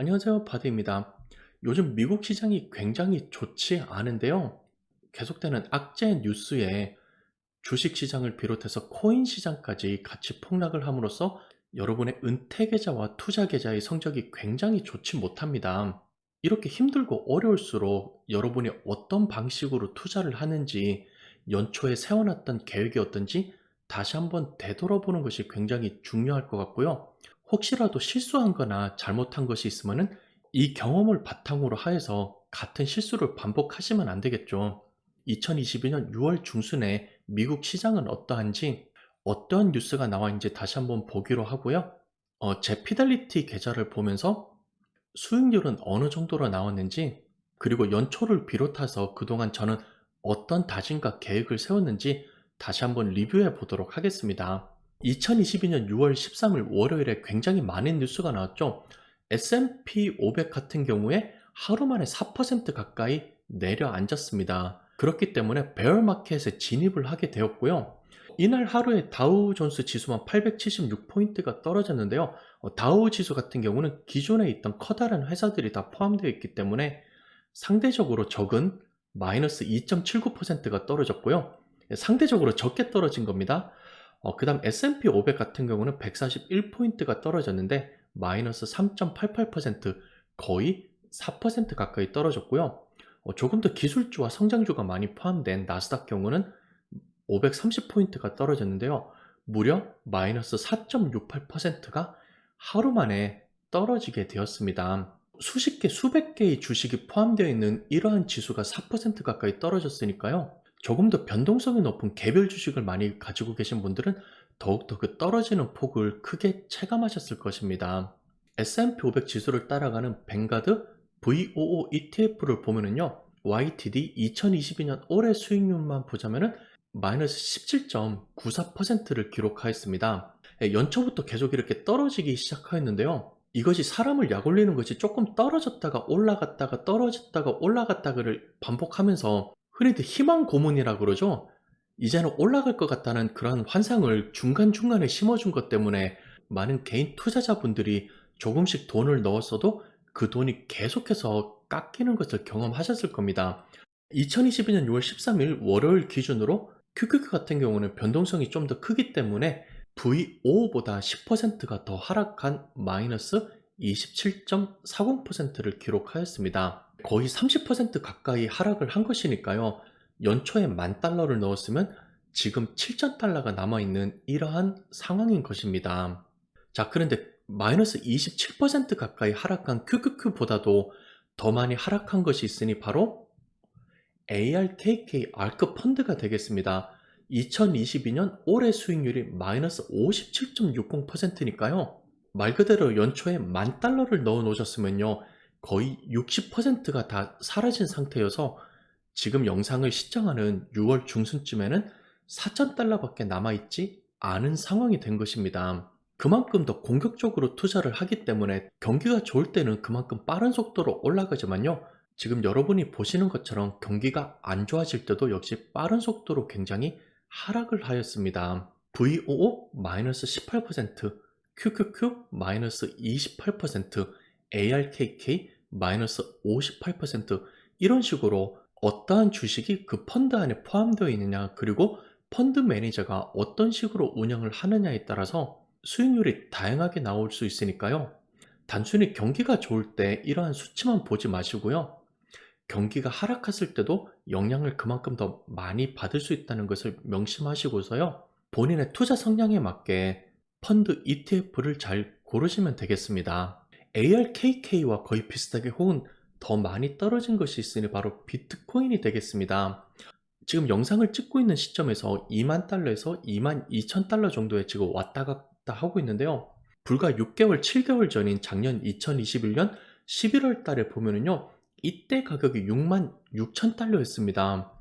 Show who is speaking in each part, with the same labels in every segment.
Speaker 1: 안녕하세요. 바드입니다. 요즘 미국 시장이 굉장히 좋지 않은데요. 계속되는 악재 뉴스에 주식 시장을 비롯해서 코인 시장까지 같이 폭락을 함으로써 여러분의 은퇴 계좌와 투자 계좌의 성적이 굉장히 좋지 못합니다. 이렇게 힘들고 어려울수록 여러분이 어떤 방식으로 투자를 하는지 연초에 세워놨던 계획이 어떤지 다시 한번 되돌아보는 것이 굉장히 중요할 것 같고요. 혹시라도 실수한 거나 잘못한 것이 있으면은 이 경험을 바탕으로 하여서 같은 실수를 반복하시면 안 되겠죠. 2022년 6월 중순에 미국 시장은 어떠한지 어떠한 뉴스가 나와있는지 다시 한번 보기로 하고요. 어, 제 피델리티 계좌를 보면서 수익률은 어느 정도로 나왔는지 그리고 연초를 비롯해서 그동안 저는 어떤 다짐과 계획을 세웠는지 다시 한번 리뷰해 보도록 하겠습니다. 2022년 6월 13일 월요일에 굉장히 많은 뉴스가 나왔죠. S&P 500 같은 경우에 하루 만에 4% 가까이 내려앉았습니다. 그렇기 때문에 베어마켓에 진입을 하게 되었고요. 이날 하루에 다우 존스 지수만 876포인트가 떨어졌는데요. 어, 다우 지수 같은 경우는 기존에 있던 커다란 회사들이 다 포함되어 있기 때문에 상대적으로 적은 마이너스 2.79%가 떨어졌고요. 상대적으로 적게 떨어진 겁니다. 어, 그 다음 S&P 500 같은 경우는 141포인트가 떨어졌는데 마이너스 3.88% 거의 4% 가까이 떨어졌고요. 어, 조금 더 기술주와 성장주가 많이 포함된 나스닥 경우는 530포인트가 떨어졌는데요. 무려 마이너스 4.68%가 하루 만에 떨어지게 되었습니다. 수십 개, 수백 개의 주식이 포함되어 있는 이러한 지수가 4% 가까이 떨어졌으니까요. 조금 더 변동성이 높은 개별 주식을 많이 가지고 계신 분들은 더욱더 그 떨어지는 폭을 크게 체감하셨을 것입니다. S&P 500 지수를 따라가는 뱅가드 VOO ETF를 보면은요, YTD 2022년 올해 수익률만 보자면은 마이너스 17.94%를 기록하였습니다. 예, 연초부터 계속 이렇게 떨어지기 시작하였는데요. 이것이 사람을 약올리는 것이 조금 떨어졌다가 올라갔다가 떨어졌다가 올라갔다가를 반복하면서 흔히들 희망 고문이라 그러죠. 이제는 올라갈 것 같다는 그런 환상을 중간중간에 심어준 것 때문에 많은 개인 투자자분들이 조금씩 돈을 넣었어도 그 돈이 계속해서 깎이는 것을 경험하셨을 겁니다. 2022년 6월 13일 월요일 기준으로 QQQ 같은 경우는 변동성이 좀 더 크기 때문에 V5보다 10%가 더 하락한 마이너스 27.40%를 기록하였습니다. 거의 30% 가까이 하락을 한 것이니까요. 연초에 만 달러를 넣었으면 지금 7천 달러가 남아있는 이러한 상황인 것입니다. 자, 그런데 마이너스 27% 가까이 하락한 QQQ보다도 더 많이 하락한 것이 있으니 바로 ARKK 알크 펀드가 되겠습니다. 2022년 올해 수익률이 마이너스 57.60%니까요. 말 그대로 연초에 만 달러를 넣어 놓으셨으면요. 거의 60%가 다 사라진 상태여서 지금 영상을 시청하는 6월 중순쯤에는 4,000달러밖에 남아있지 않은 상황이 된 것입니다. 그만큼 더 공격적으로 투자를 하기 때문에 경기가 좋을 때는 그만큼 빠른 속도로 올라가지만요. 지금 여러분이 보시는 것처럼 경기가 안 좋아질 때도 역시 빠른 속도로 굉장히 하락을 하였습니다. VOO-18%, QQQ-28%, ARKK 마이너스 58% 이런 식으로 어떠한 주식이 그 펀드 안에 포함되어 있느냐 그리고 펀드 매니저가 어떤 식으로 운영을 하느냐에 따라서 수익률이 다양하게 나올 수 있으니까요. 단순히 경기가 좋을 때 이러한 수치만 보지 마시고요. 경기가 하락했을 때도 영향을 그만큼 더 많이 받을 수 있다는 것을 명심하시고서요. 본인의 투자 성향에 맞게 펀드 ETF를 잘 고르시면 되겠습니다. ARKK와 거의 비슷하게 혹은 더 많이 떨어진 것이 있으니 바로 비트코인이 되겠습니다. 지금 영상을 찍고 있는 시점에서 2만 달러에서 2만 2천 달러 정도에 지금 왔다 갔다 하고 있는데요. 불과 6개월, 7개월 전인 작년 2021년 11월 달에 보면은요. 이때 가격이 6만 6천 달러였습니다.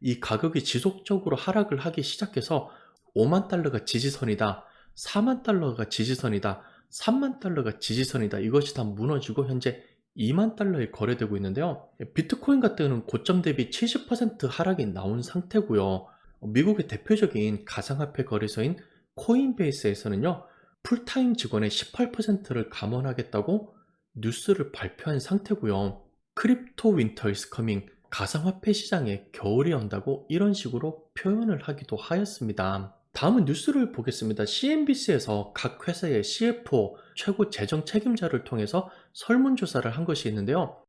Speaker 1: 이 가격이 지속적으로 하락을 하기 시작해서 5만 달러가 지지선이다. 4만 달러가 지지선이다. 3만 달러가 지지선이다. 이것이 다 무너지고 현재 2만 달러에 거래되고 있는데요. 비트코인 같은 경우는 고점 대비 70% 하락이 나온 상태고요. 미국의 대표적인 가상화폐 거래소인 코인베이스에서는요. 풀타임 직원의 18%를 감원하겠다고 뉴스를 발표한 상태고요. 크립토 윈터 is coming 가상화폐 시장에 겨울이 온다고 이런 식으로 표현을 하기도 하였습니다. 다음은 뉴스를 보겠습니다. CNBC에서 각 회사의 CFO 최고 재정 책임자를 통해서 설문조사를 한 것이 있는데요.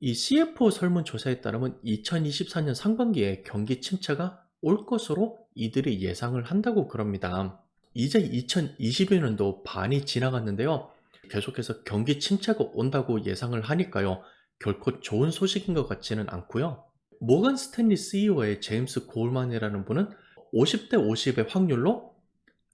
Speaker 1: 이 CFO 설문조사에 따르면 2024년 상반기에 경기 침체가 올 것으로 이들이 예상을 한다고 그럽니다. 이제 2022년도 반이 지나갔는데요. 계속해서 경기 침체가 온다고 예상을 하니까요. 결코 좋은 소식인 것 같지는 않고요. 모건 스탠리 CEO의 제임스 고울만이라는 분은 50대 50의 확률로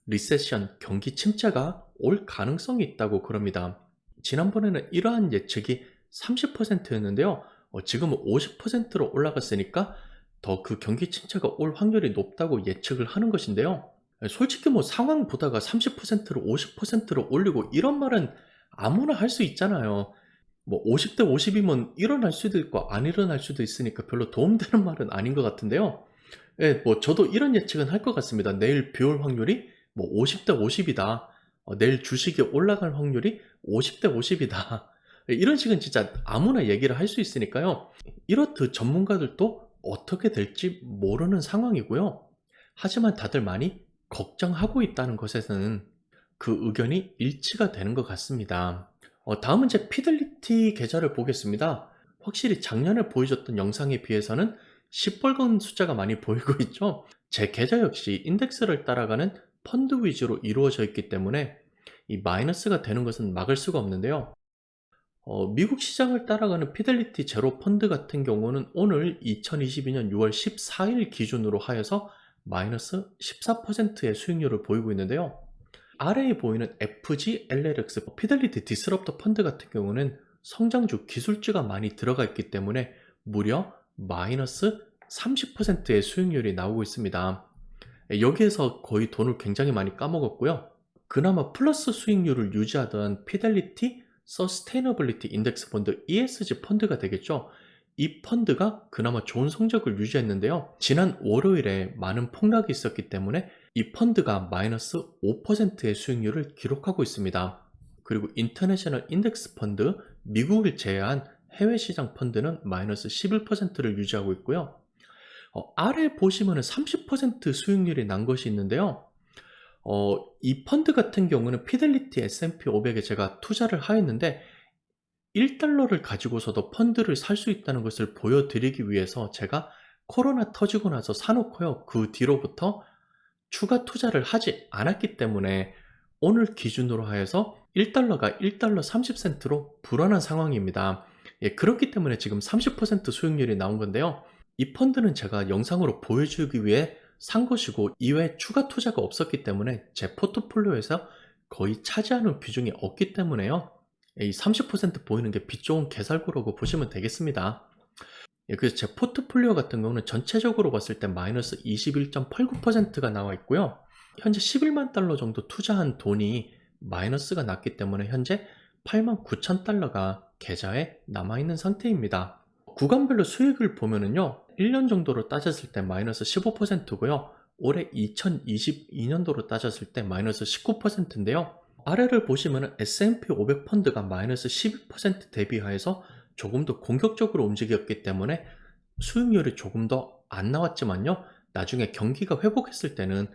Speaker 1: 리세션, 경기 침체가 올 가능성이 있다고 그럽니다. 지난번에는 이러한 예측이 30%였는데요. 어, 지금은 50%로 올라갔으니까 더 그 경기 침체가 올 확률이 높다고 예측을 하는 것인데요. 솔직히 뭐 상황 보다가 30%로 50%로 올리고 이런 말은 아무나 할 수 있잖아요. 뭐 50대 50이면 일어날 수도 있고 안 일어날 수도 있으니까 별로 도움되는 말은 아닌 것 같은데요. 예, 뭐 저도 이런 예측은 할 것 같습니다. 내일 비올 확률이 뭐 50대 50이다. 어, 내일 주식이 올라갈 확률이 50대 50이다. 이런 식은 진짜 아무나 얘기를 할 수 있으니까요. 이렇듯 전문가들도 어떻게 될지 모르는 상황이고요. 하지만 다들 많이 걱정하고 있다는 것에서는 그 의견이 일치가 되는 것 같습니다. 어, 다음은 제 피델리티 계좌를 보겠습니다. 확실히 작년에 보여줬던 영상에 비해서는 시뻘건 숫자가 많이 보이고 있죠. 제 계좌 역시 인덱스를 따라가는 펀드 위주로 이루어져 있기 때문에 이 마이너스가 되는 것은 막을 수가 없는데요. 어, 미국 시장을 따라가는 피델리티 제로 펀드 같은 경우는 오늘 2022년 6월 14일 기준으로 하여서 마이너스 14%의 수익률을 보이고 있는데요. 아래에 보이는 FG, LLX, 피델리티 디스럽터 펀드 같은 경우는 성장주 기술주가 많이 들어가 있기 때문에 무려 마이너스 30%의 수익률이 나오고 있습니다. 여기에서 거의 돈을 굉장히 많이 까먹었고요. 그나마 플러스 수익률을 유지하던 피델리티 서스테이너블리티 인덱스 펀드 ESG 펀드가 되겠죠. 이 펀드가 그나마 좋은 성적을 유지했는데요. 지난 월요일에 많은 폭락이 있었기 때문에 이 펀드가 마이너스 5%의 수익률을 기록하고 있습니다. 그리고 인터내셔널 인덱스 펀드, 미국을 제외한 해외 시장 펀드는 마이너스 11%를 유지하고 있고요. 어, 아래 보시면 30% 수익률이 난 것이 있는데요. 어, 이 펀드 같은 경우는 피델리티 S&P 500에 제가 투자를 하였는데 1달러를 가지고서도 펀드를 살 수 있다는 것을 보여드리기 위해서 제가 코로나 터지고 나서 사놓고요. 그 뒤로부터 추가 투자를 하지 않았기 때문에 오늘 기준으로 하여서 1달러가 1달러 30센트로 불어난 상황입니다. 예, 그렇기 때문에 지금 30% 수익률이 나온 건데요. 이 펀드는 제가 영상으로 보여주기 위해 산 것이고 이외에 추가 투자가 없었기 때문에 제 포트폴리오에서 거의 차지하는 비중이 없기 때문에요. 이 30% 보이는 게빛 좋은 개살구라고 보시면 되겠습니다. 예, 그래서 제 포트폴리오 같은 경우는 전체적으로 봤을 때 마이너스 21.89%가 나와 있고요. 현재 11만 달러 정도 투자한 돈이 마이너스가 났기 때문에 현재 8만 9천 달러가 계좌에 남아있는 상태입니다. 구간별로 수익을 보면은요, 1년 정도로 따졌을 때 마이너스 15%고요. 올해 2022년도로 따졌을 때 마이너스 19%인데요. 아래를 보시면 S&P 500 펀드가 마이너스 12% 대비하여서 조금 더 공격적으로 움직였기 때문에 수익률이 조금 더 안 나왔지만요. 나중에 경기가 회복했을 때는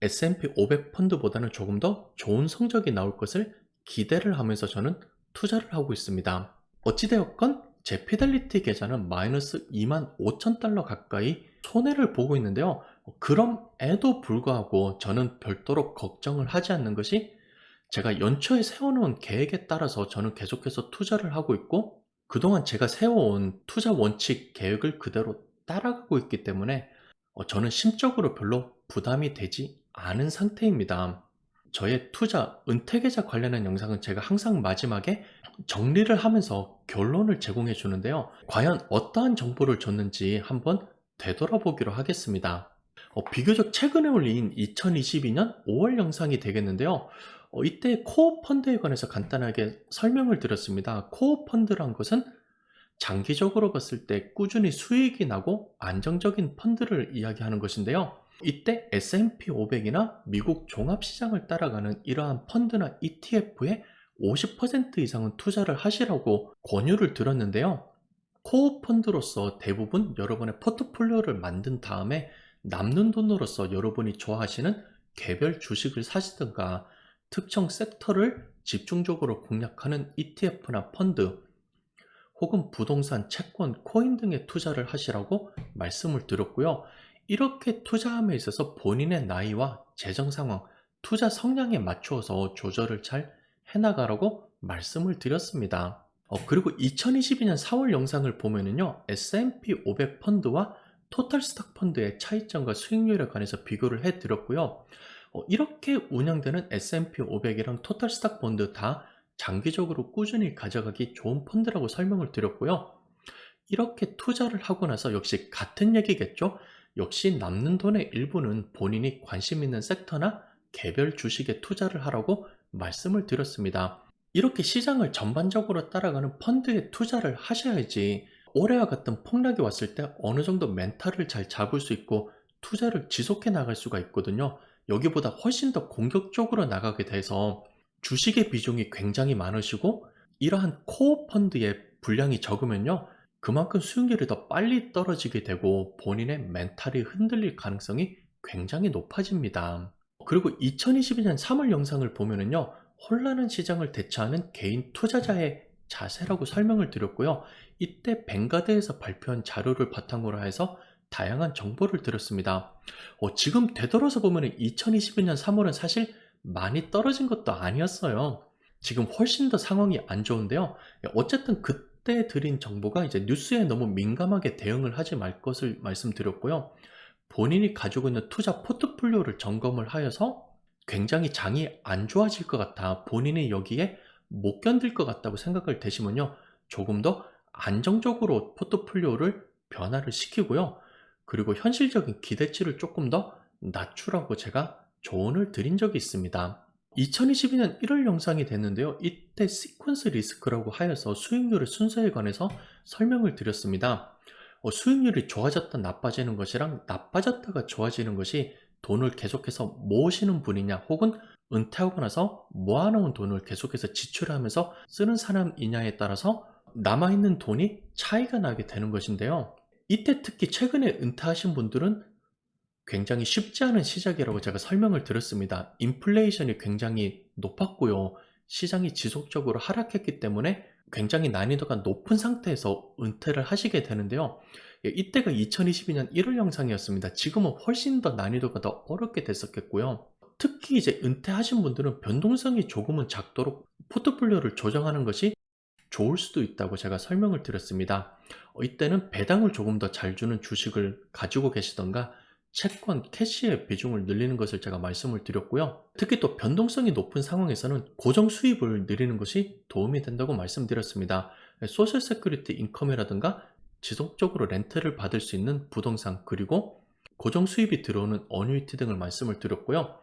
Speaker 1: S&P 500 펀드보다는 조금 더 좋은 성적이 나올 것을 기대를 하면서 저는 투자를 하고 있습니다. 어찌되었건 제 피델리티 계좌는 마이너스 2만 5천 달러 가까이 손해를 보고 있는데요. 그럼에도 불구하고 저는 별도로 걱정을 하지 않는 것이 제가 연초에 세워놓은 계획에 따라서 저는 계속해서 투자를 하고 있고 그동안 제가 세워온 투자 원칙 계획을 그대로 따라가고 있기 때문에 어, 저는 심적으로 별로 부담이 되지 않은 상태입니다. 저의 투자, 은퇴계좌 관련한 영상은 제가 항상 마지막에 정리를 하면서 결론을 제공해 주는데요. 과연 어떠한 정보를 줬는지 한번 되돌아보기로 하겠습니다. 어, 비교적 최근에 올린 2022년 5월 영상이 되겠는데요. 어, 이때 코어 펀드에 관해서 간단하게 설명을 드렸습니다. 코어 펀드란 것은 장기적으로 봤을 때 꾸준히 수익이 나고 안정적인 펀드를 이야기하는 것인데요. 이때 S&P 500이나 미국 종합시장을 따라가는 이러한 펀드나 ETF에 50% 이상은 투자를 하시라고 권유를 드렸는데요. 코어 펀드로서 대부분 여러분의 포트폴리오를 만든 다음에 남는 돈으로서 여러분이 좋아하시는 개별 주식을 사시든가 특정 섹터를 집중적으로 공략하는 ETF나 펀드 혹은 부동산, 채권, 코인 등에 투자를 하시라고 말씀을 드렸고요. 이렇게 투자함에 있어서 본인의 나이와 재정 상황, 투자 성향에 맞추어서 조절을 잘 해나가라고 말씀을 드렸습니다. 어, 그리고 2022년 4월 영상을 보면은요, S&P 500 펀드와 토탈 스탁 펀드의 차이점과 수익률에 관해서 비교를 해 드렸고요. 어, 이렇게 운영되는 S&P 500이랑 토탈 스탁 펀드 다 장기적으로 꾸준히 가져가기 좋은 펀드라고 설명을 드렸고요. 이렇게 투자를 하고 나서 역시 같은 얘기겠죠? 역시 남는 돈의 일부는 본인이 관심 있는 섹터나 개별 주식에 투자를 하라고 말씀을 드렸습니다. 이렇게 시장을 전반적으로 따라가는 펀드에 투자를 하셔야지 올해와 같은 폭락이 왔을 때 어느 정도 멘탈을 잘 잡을 수 있고 투자를 지속해 나갈 수가 있거든요. 여기보다 훨씬 더 공격적으로 나가게 돼서 주식의 비중이 굉장히 많으시고 이러한 코어 펀드의 분량이 적으면요. 그만큼 수익률이 더 빨리 떨어지게 되고 본인의 멘탈이 흔들릴 가능성이 굉장히 높아집니다. 그리고 2022년 3월 영상을 보면은요. 혼란한 시장을 대처하는 개인 투자자의 자세라고 설명을 드렸고요. 이때 뱅가드에서 발표한 자료를 바탕으로 해서 다양한 정보를 드렸습니다. 어, 지금 되돌아서 보면 2022년 3월은 사실 많이 떨어진 것도 아니었어요. 지금 훨씬 더 상황이 안 좋은데요. 어쨌든 그 때 드린 정보가 이제 뉴스에 너무 민감하게 대응을 하지 말 것을 말씀드렸고요. 본인이 가지고 있는 투자 포트폴리오를 점검을 하여서 굉장히 장이 안 좋아질 것 같아 본인이 여기에 못 견딜 것 같다고 생각을 되시면요. 조금 더 안정적으로 포트폴리오를 변화를 시키고요. 그리고 현실적인 기대치를 조금 더 낮추라고 제가 조언을 드린 적이 있습니다. 2022년 1월 영상이 됐는데요. 이때 시퀀스 리스크라고 하여서 수익률의 순서에 관해서 설명을 드렸습니다. 어, 수익률이 좋아졌다 나빠지는 것이랑 나빠졌다가 좋아지는 것이 돈을 계속해서 모으시는 분이냐 혹은 은퇴하고 나서 모아놓은 돈을 계속해서 지출하면서 쓰는 사람이냐에 따라서 남아있는 돈이 차이가 나게 되는 것인데요. 이때 특히 최근에 은퇴하신 분들은 굉장히 쉽지 않은 시작이라고 제가 설명을 드렸습니다. 인플레이션이 굉장히 높았고요. 시장이 지속적으로 하락했기 때문에 굉장히 난이도가 높은 상태에서 은퇴를 하시게 되는데요. 예, 이때가 2022년 1월 영상이었습니다. 지금은 훨씬 더 난이도가 더 어렵게 됐었겠고요. 특히 이제 은퇴하신 분들은 변동성이 조금은 작도록 포트폴리오를 조정하는 것이 좋을 수도 있다고 제가 설명을 드렸습니다. 어, 이때는 배당을 조금 더 잘 주는 주식을 가지고 계시던가 채권, 캐시의 비중을 늘리는 것을 제가 말씀을 드렸고요. 특히 또 변동성이 높은 상황에서는 고정 수입을 늘리는 것이 도움이 된다고 말씀드렸습니다. 소셜 세큐리티 인컴이라든가 지속적으로 렌트를 받을 수 있는 부동산 그리고 고정 수입이 들어오는 어뉴이티 등을 말씀을 드렸고요.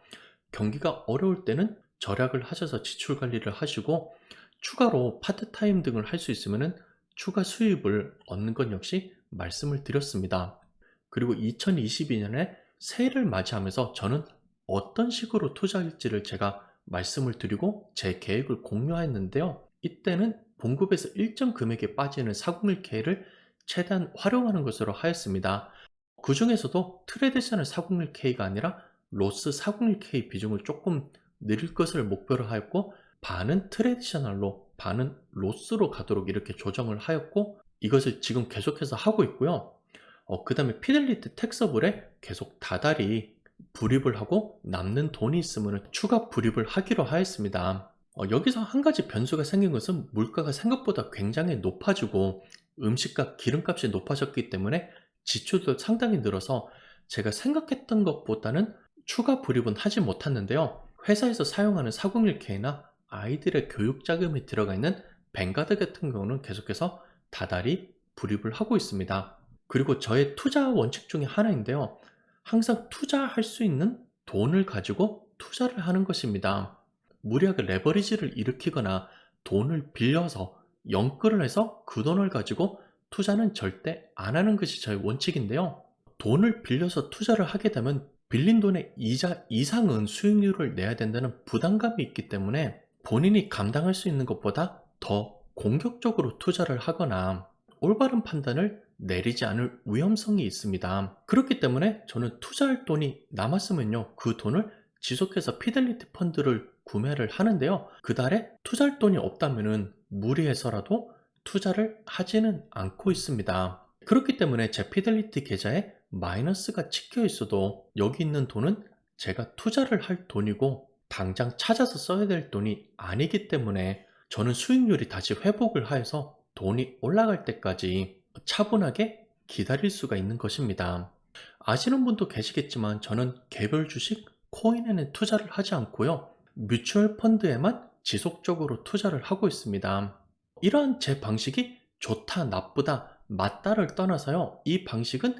Speaker 1: 경기가 어려울 때는 절약을 하셔서 지출 관리를 하시고 추가로 파트타임 등을 할 수 있으면 추가 수입을 얻는 것 역시 말씀을 드렸습니다. 그리고 2022년에 새해를 맞이하면서 저는 어떤 식으로 투자할지를 제가 말씀을 드리고 제 계획을 공유했는데요. 이때는 봉급에서 일정 금액에 빠지는 401k를 최대한 활용하는 것으로 하였습니다. 그 중에서도 트레디셔널 401k가 아니라 로스 401k 비중을 조금 늘릴 것을 목표로 하였고 반은 트레디셔널로 반은 로스로 가도록 이렇게 조정을 하였고 이것을 지금 계속해서 하고 있고요. 어, 그 다음에 피델리티 텍서블에 계속 다달이 불입을 하고 남는 돈이 있으면 추가 불입을 하기로 하였습니다. 어, 여기서 한 가지 변수가 생긴 것은 물가가 생각보다 굉장히 높아지고 음식값, 기름값이 높아졌기 때문에 지출도 상당히 늘어서 제가 생각했던 것보다는 추가 불입은 하지 못했는데요. 회사에서 사용하는 401k나 아이들의 교육 자금이 들어가 있는 뱅가드 같은 경우는 계속해서 다달이 불입을 하고 있습니다. 그리고 저의 투자 원칙 중에 하나인데요. 항상 투자할 수 있는 돈을 가지고 투자를 하는 것입니다. 무리하게 레버리지를 일으키거나 돈을 빌려서 연끌을 해서 그 돈을 가지고 투자는 절대 안 하는 것이 저의 원칙인데요. 돈을 빌려서 투자를 하게 되면 빌린 돈의 이자 이상은 수익률을 내야 된다는 부담감이 있기 때문에 본인이 감당할 수 있는 것보다 더 공격적으로 투자를 하거나 올바른 판단을 내리지 않을 위험성이 있습니다. 그렇기 때문에 저는 투자할 돈이 남았으면요, 그 돈을 지속해서 피델리티 펀드를 구매를 하는데요. 그 달에 투자할 돈이 없다면은 무리해서라도 투자를 하지는 않고 있습니다. 그렇기 때문에 제 피델리티 계좌에 마이너스가 찍혀 있어도 여기 있는 돈은 제가 투자를 할 돈이고 당장 찾아서 써야 될 돈이 아니기 때문에 저는 수익률이 다시 회복을 하여서 돈이 올라갈 때까지 차분하게 기다릴 수가 있는 것입니다. 아시는 분도 계시겠지만 저는 개별 주식, 코인에는 투자를 하지 않고요. 뮤추얼 펀드에만 지속적으로 투자를 하고 있습니다. 이러한 제 방식이 좋다, 나쁘다, 맞다를 떠나서요. 이 방식은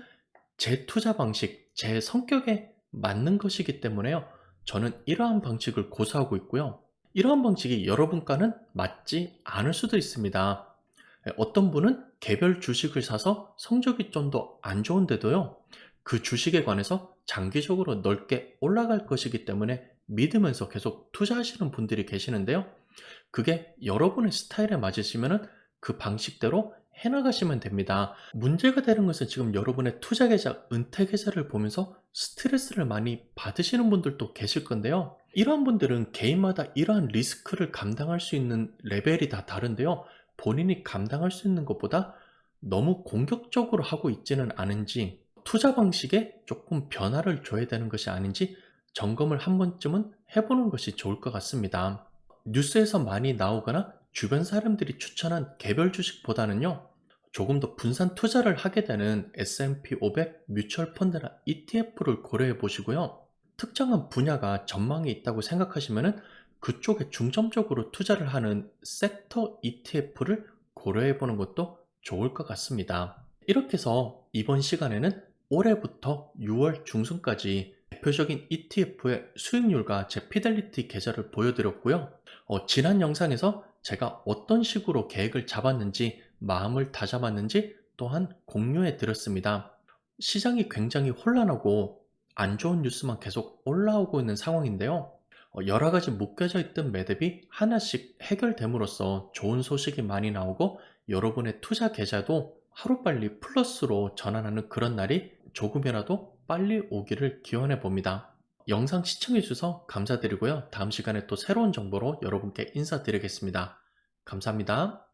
Speaker 1: 제 투자 방식, 제 성격에 맞는 것이기 때문에요. 저는 이러한 방식을 고수하고 있고요. 이러한 방식이 여러분과는 맞지 않을 수도 있습니다. 어떤 분은 개별 주식을 사서 성적이 좀 더 안 좋은데도요. 그 주식에 관해서 장기적으로 넓게 올라갈 것이기 때문에 믿으면서 계속 투자하시는 분들이 계시는데요. 그게 여러분의 스타일에 맞으시면 그 방식대로 해나가시면 됩니다. 문제가 되는 것은 지금 여러분의 투자 계좌, 은퇴 계좌를 보면서 스트레스를 많이 받으시는 분들도 계실 건데요. 이러한 분들은 개인마다 이러한 리스크를 감당할 수 있는 레벨이 다 다른데요. 본인이 감당할 수 있는 것보다 너무 공격적으로 하고 있지는 않은지 투자 방식에 조금 변화를 줘야 되는 것이 아닌지 점검을 한 번쯤은 해보는 것이 좋을 것 같습니다. 뉴스에서 많이 나오거나 주변 사람들이 추천한 개별 주식보다는요, 조금 더 분산 투자를 하게 되는 S&P 500 뮤추얼 펀드나 ETF를 고려해 보시고요. 특정한 분야가 전망이 있다고 생각하시면 그쪽에 중점적으로 투자를 하는 섹터 ETF를 고려해 보는 것도 좋을 것 같습니다. 이렇게 해서 이번 시간에는 올해부터 6월 중순까지 대표적인 ETF의 수익률과 제 피델리티 계좌를 보여드렸고요. 어, 지난 영상에서 제가 어떤 식으로 계획을 잡았는지 마음을 다잡았는지 또한 공유해 드렸습니다. 시장이 굉장히 혼란하고 안 좋은 뉴스만 계속 올라오고 있는 상황인데요. 어, 여러 가지 묶여져 있던 매듭이 하나씩 해결됨으로써 좋은 소식이 많이 나오고 여러분의 투자 계좌도 하루빨리 플러스로 전환하는 그런 날이 조금이라도 빨리 오기를 기원해 봅니다. 영상 시청해 주셔서 감사드리고요. 다음 시간에 또 새로운 정보로 여러분께 인사드리겠습니다. 감사합니다.